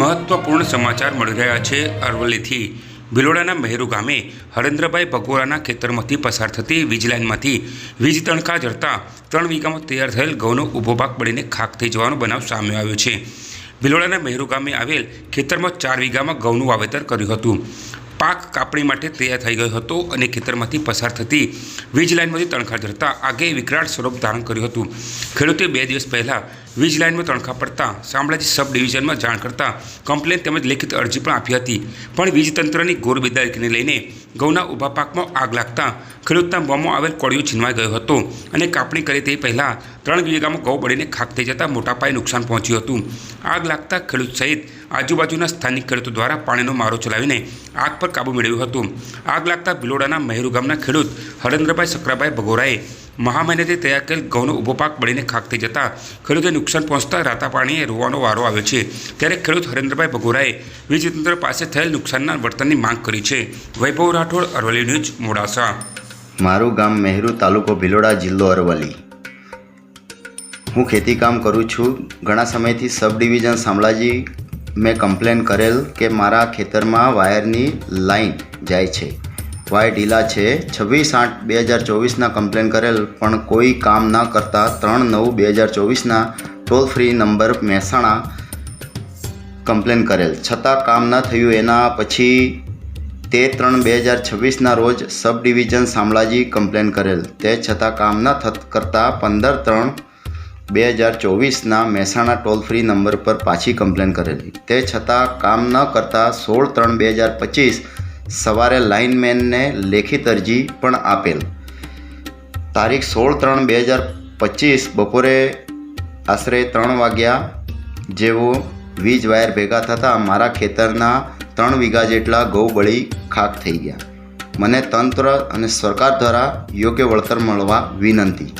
મહત્વપૂર્ણ સમાચાર મળી રહ્યા છે અરવલ્લીથી. ભિલોડાના મહેરુ ગામે હરેન્દ્રભાઈ ભગોરાના ખેતરમાંથી પસાર થતી વીજ લાઇનમાંથી વીજ તણખા જડતા ત્રણ વીઘામાં તૈયાર થયેલ ઘઉંનો ઊભો પાક બળીને ખાક થઈ જવાનો બનાવ સામે આવ્યો છે. ભિલોડાના મહેરુ ગામે આવેલ ખેતરમાં ચાર વીઘામાં ઘઉંનું વાવેતર કર્યું હતું. પાક કાપણી માટે તૈયાર થઈ ગયો હતો અને ખેતરમાંથી પસાર થતી વીજ લાઇનમાંથી તણખા જડતા આગે વિકરાળ સ્વરૂપ ધારણ કર્યું હતું. ખેડૂતે બે દિવસ પહેલાં વીજ લાઇનમાં તણખા પડતા શામળાજી સબ ડિવિઝનમાં જાણ કરતાં કમ્પ્લેન તેમજ લેખિત અરજી પણ આપી હતી. પણ વીજતંત્રની ગોરબેદારીને લઈને ઘઉંના ઊભા પાકમાં આગ લાગતા ખેડૂતના મોંમાં આવેલ કોળિયો છીનવાઈ ગયો હતો અને કાપણી કરી તે પહેલાં ત્રણ વીઘામાં ઘઉં બળીને ખાક થઈ જતાં મોટા નુકસાન પહોંચ્યું હતું. આગ લાગતા ખેડૂત સહિત આજુબાજુના સ્થાનિક ખેડૂતો દ્વારા પાણીનો મારો ચલાવીને આગ પર કાબૂ મેળવ્યો હતો. આગ લાગતા ભિલોડાના મહેરુ ગામના ખેડૂત હરેન્દ્રભાઈ સકરાભાઈ ભગોરાએ મહા મહેનતે તૈયાર કરેલ ઘઉંનો ઊભો પાક બળીને ખાક થઈ જતાં ખેડૂતે નુકસાન પહોંચતા રાતા પાણીએ રોવાનો વારો આવ્યો છે. ત્યારે ખેડૂત હરેન્દ્રભાઈ ભગોરાએ વીજતંત્ર પાસે થયેલ નુકસાનના વળતરની માંગ કરી છે. વૈભવ રાઠોડ, અરવલ્લી ન્યૂઝ, મોડાસા. મારું ગામ મહેરુ તાલુકો ભિલોડા જિલ્લો અરવલ્લી. હું ખેતીકામ કરું છું. ઘણા સમયથી સબ ડિવિઝન શામળાજી મેં કમ્પ્લેન કરેલ કે મારા ખેતરમાં વાયરની લાઈન જાય છે. વાયર ઢીલા છે. છવ્વીસ આઠ બે હજાર ચોવીસના કમ્પ્લેન કરેલ, પણ કોઈ કામ ન કરતા ત્રણ નવ બે હજાર ચોવીસના toll free number Mehsana complain કરેલ. છતાં કામ ન થયું. એના પછી તે ત્રણ બે હજાર છવ્વીસના રોજ સબ ડિવિઝન શામળાજી કમ્પ્લેન કરેલ. તે છતાં કામ ન થત કરતાં પંદર ત્રણ બે હજાર ચોવીસના મહેસાણા ટોલ ફ્રી નંબર પર પાછી કમ્પ્લેન કરેલી. તે છતાં કામ ન કરતાં સોળ ત્રણ બે હજાર પચીસ સવારે લાઇનમેનને લેખિત અરજી પણ આપેલ. તારીખ સોળ ત્રણ બે હજાર પચીસ બપોરે આશરે ત્રણ વાગ્યા જેવો વીજ વાયર ભેગા થતાં મારા ખેતરના ત્રણ વીઘા જેટલા ગૌ બળી ખાક થઈ ગયા. મને તંત્ર અને સરકાર દ્વારા યોગ્ય વળતર મળવા વિનંતી.